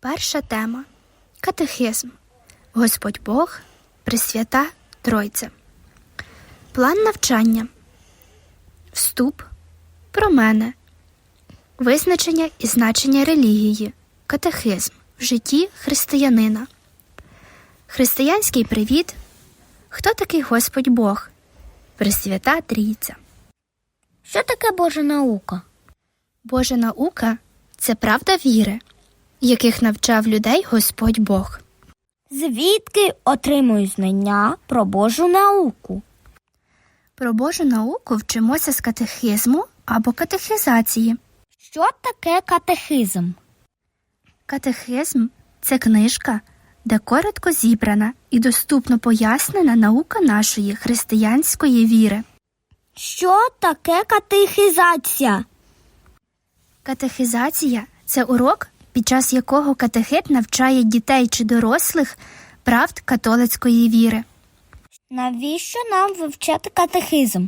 Перша тема Катехизм. Господь Бог, Пресвята Тройця. План навчання. Вступ. Про мене. Визначення і значення релігії. Катехизм в житті християнина. Християнський привіт. Хто такий Господь Бог? Пресвята Трійця. Що таке Божа наука? Божа наука це правда віри, яких навчав людей Господь Бог. Звідки отримую знання про Божу науку? Про Божу науку вчимося з катехизму або катехизації. Що таке катехизм? Катехизм це книжка, де коротко зібрана і доступно пояснена наука нашої християнської віри. Що таке катехизація? Катехизація це урок, під час якого катехет навчає дітей чи дорослих правд католицької віри. Навіщо нам вивчати катехизм?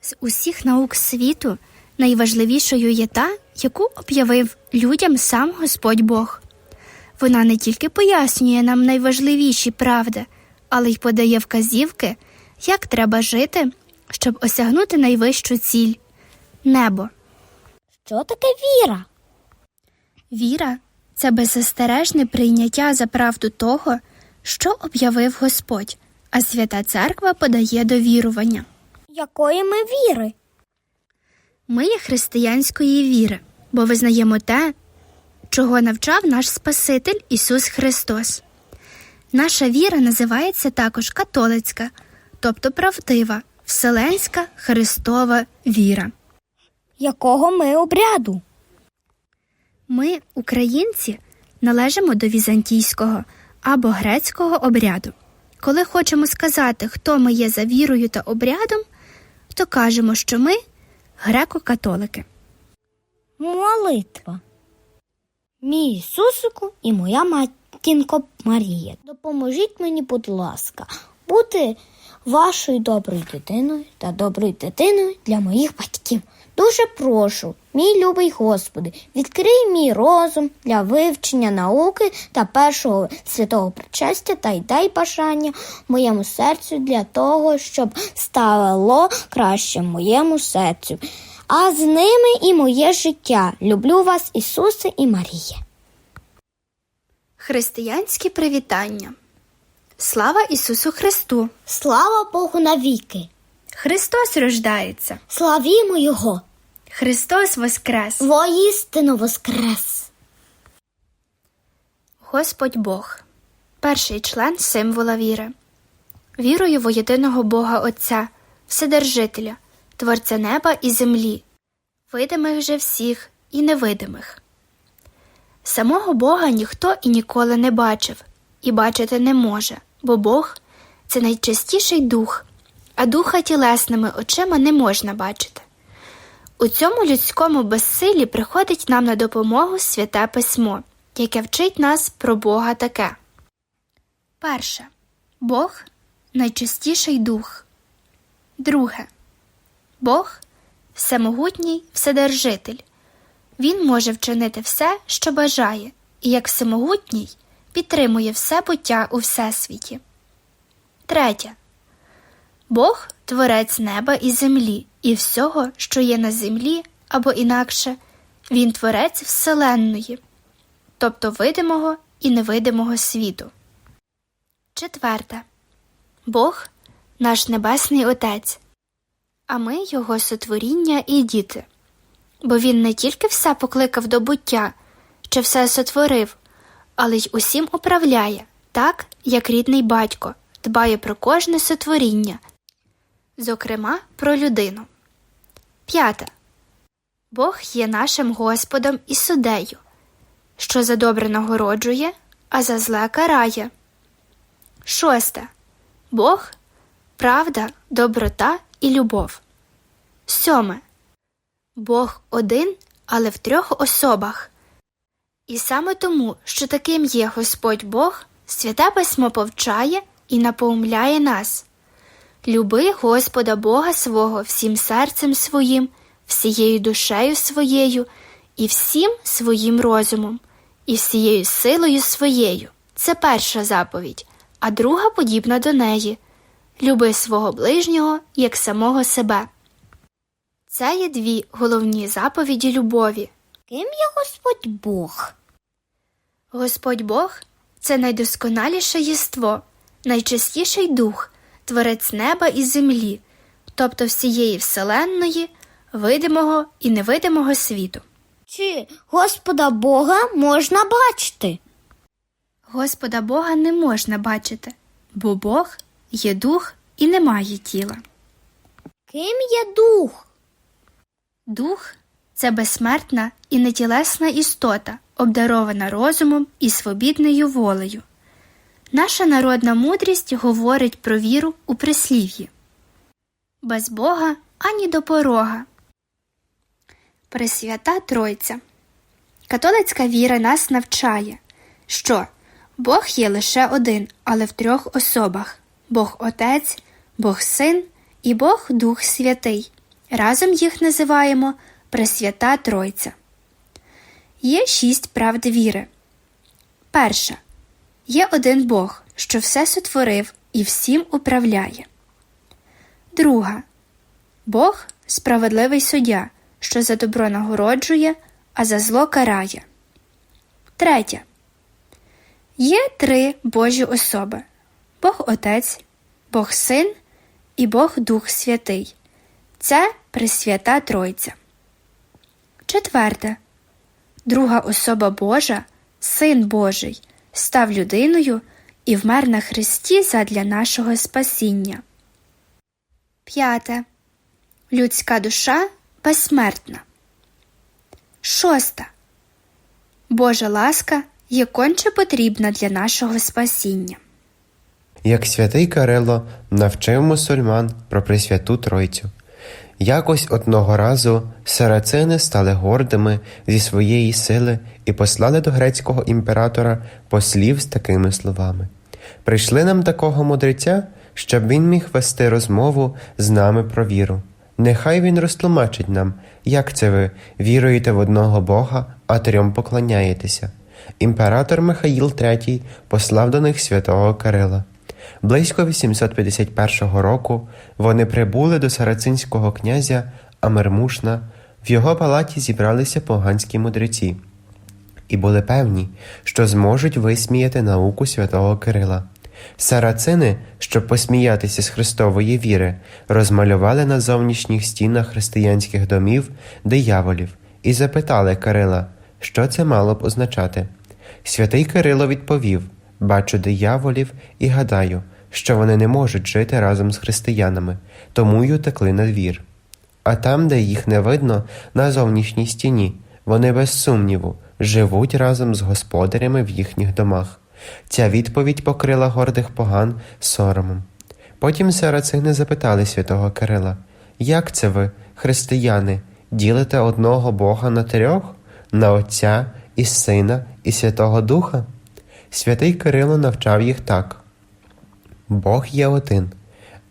З усіх наук світу найважливішою є та, яку об'явив людям сам Господь Бог. Вона не тільки пояснює нам найважливіші правди, але й подає вказівки, як треба жити, щоб осягнути найвищу ціль небо. Що таке віра? Віра це беззастережне прийняття за правду того, що об'явив Господь, а свята церква подає до вірування. Якої ми віри? Ми є християнської віри, бо визнаємо те, чого навчав наш Спаситель Ісус Христос. Наша віра називається також католицька, тобто правдива, вселенська Христова віра. Якого ми обряду? Ми, українці, належимо до візантійського або грецького обряду. Коли хочемо сказати, хто ми є за вірою та обрядом, то кажемо, що ми греко-католики. Молитва. Мій Ісусику і моя матінко Марія. Допоможіть мені, будь ласка, бути вашою доброю дитиною та доброю дитиною для моїх батьків. Дуже прошу, мій любий Господи, відкрий мій розум для вивчення науки та першого святого причастя та й дай бажання моєму серцю для того, щоб стало краще моєму серцю. А з ними і моє життя. Люблю вас, Ісусе і Марія. Християнські привітання. Слава Ісусу Христу! Слава Богу навіки! Христос рождається! Славімо Його! Христос Воскрес! Воістину воскрес! Господь Бог, перший член символа віри. Вірую в єдиного Бога Отця, Вседержителя, Творця неба і землі, видимих же всіх і невидимих. Самого Бога ніхто і ніколи не бачив і бачити не може, бо Бог це найчистіший дух, а духа тілесними очима не можна бачити. У цьому людському безсилі приходить нам на допомогу святе письмо, яке вчить нас про Бога таке. Перше. Бог найчистіший дух. Друге. Бог всемогутній Вседержитель. Він може вчинити все, що бажає, і як всемогутній підтримує все буття у всесвіті. Третє. Бог творець неба і землі, і всього, що є на землі, або інакше, Він творець Вселенної, тобто видимого і невидимого світу. Четверте. Бог наш Небесний Отець, а ми Його сотворіння і діти. Бо Він не тільки все покликав до буття, чи все сотворив, але й усім управляє, так, як рідний батько дбає про кожне сотворіння, зокрема про людину. П'яте. Бог є нашим Господом і судею, що за добре нагороджує, а за зле карає. Шосте. Бог правда, доброта і любов. Сьоме. Бог один, але в трьох особах. І саме тому, що таким є Господь Бог, святе письмо повчає і напоумляє нас. Люби Господа Бога свого всім серцем своїм, всією душею своєю і всім своїм розумом, і всією силою своєю. Це перша заповідь, а друга подібна до неї люби свого ближнього як самого себе. Це є дві головні заповіді любові. Ким є Господь Бог? Господь Бог це найдосконаліше єство, найчистіший дух, творець неба і землі, тобто всієї вселенної, видимого і невидимого світу. Чи Господа Бога можна бачити? Господа Бога не можна бачити, бо Бог є дух і не має тіла. Ким є дух? Дух це безсмертна і нетілесна істота, обдарована розумом і свобідною волею. Наша народна мудрість говорить про віру у прислів'ї. Без Бога ані до порога. Пресвята Тройця. Католицька віра нас навчає, що Бог є лише один, але в трьох особах Бог Отець, Бог Син і Бог Дух Святий. Разом їх називаємо Пресвята Тройця. Є шість правд віри. Перша. Є один Бог, що все сотворив і всім управляє. Друга. Бог справедливий суддя, що за добро нагороджує, а за зло карає. Третя. Є три Божі особи Бог Отець, Бог Син і Бог Дух Святий. Це Пресвята Тройця. Четверте. Друга особа Божа, Син Божий, став людиною і вмер на Христі задля нашого спасіння. П'яте. Людська душа безсмертна. Шоста. Божа ласка є конче потрібна для нашого спасіння. як святий Кирило навчив мусульман про Пресвяту Тройцю. Якось одного разу сарацини стали гордими зі своєї сили і послали до грецького імператора послів з такими словами: Прийшли нам такого мудреця, щоб він міг вести розмову з нами про віру. Нехай він розтлумачить нам, як це ви віруєте в одного Бога, а трьом поклоняєтеся. Імператор Михаїл III послав до них святого Кирила. Близько 851 року вони прибули до сарацинського князя Амермушна. В його палаті зібралися поганські мудреці і були певні, що зможуть висміяти науку святого Кирила. Сарацини, щоб посміятися з Христової віри, розмалювали на зовнішніх стінах християнських домів дияволів і запитали Кирила, що це мало б означати. Святий Кирило відповів: Бачу дияволів і гадаю, що вони не можуть жити разом з християнами, тому й утекли на двір. А там, де їх не видно, на зовнішній стіні, вони без сумніву живуть разом з господарями в їхніх домах. Ця відповідь покрила гордих поган соромом. Потім сарацини запитали святого Кирила, як це ви, християни, ділите одного Бога на трьох, на Отця і Сина і Святого Духа? Святий Кирило навчав їх так. Бог є один,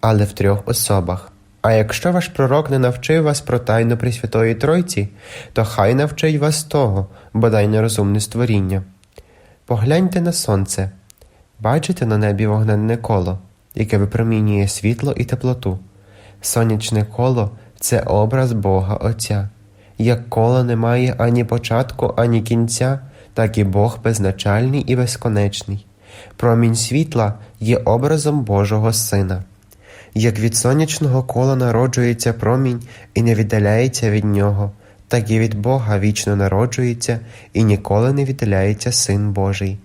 але в трьох особах. А якщо ваш пророк не навчив вас про тайну Пресвятої Тройці, то хай навчить вас того, бодай нерозумне створіння. Погляньте на сонце, бачите на небі вогненне коло, яке випромінює світло і теплоту. Сонячне коло це образ Бога Отця. Як коло не має ані початку, ані кінця, так і Бог безначальний і безконечний. Промінь світла є образом Божого Сина. Як від сонячного кола народжується промінь і не віддаляється від нього, так і від Бога вічно народжується і ніколи не віддаляється Син Божий.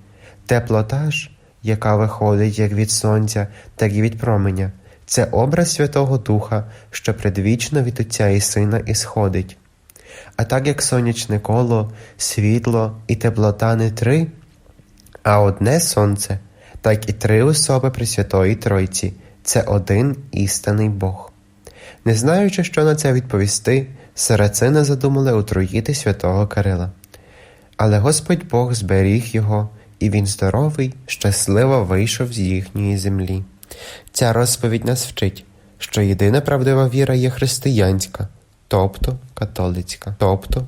Теплота ж, яка виходить як від сонця, так і від променя, це образ Святого Духа, що предвічно від Отця і Сина ісходить. А так як сонячне коло, світло і теплота не три, а одне сонце, так і три особи Пресвятої Тройці це один істинний Бог. Не знаючи, що на це відповісти, сарацини задумали отруїти святого Кирила. Але Господь Бог зберіг його, і він здоровий, щасливо вийшов з їхньої землі. Ця розповідь нас вчить, що єдина правдива віра є християнська, тобто католицька, тобто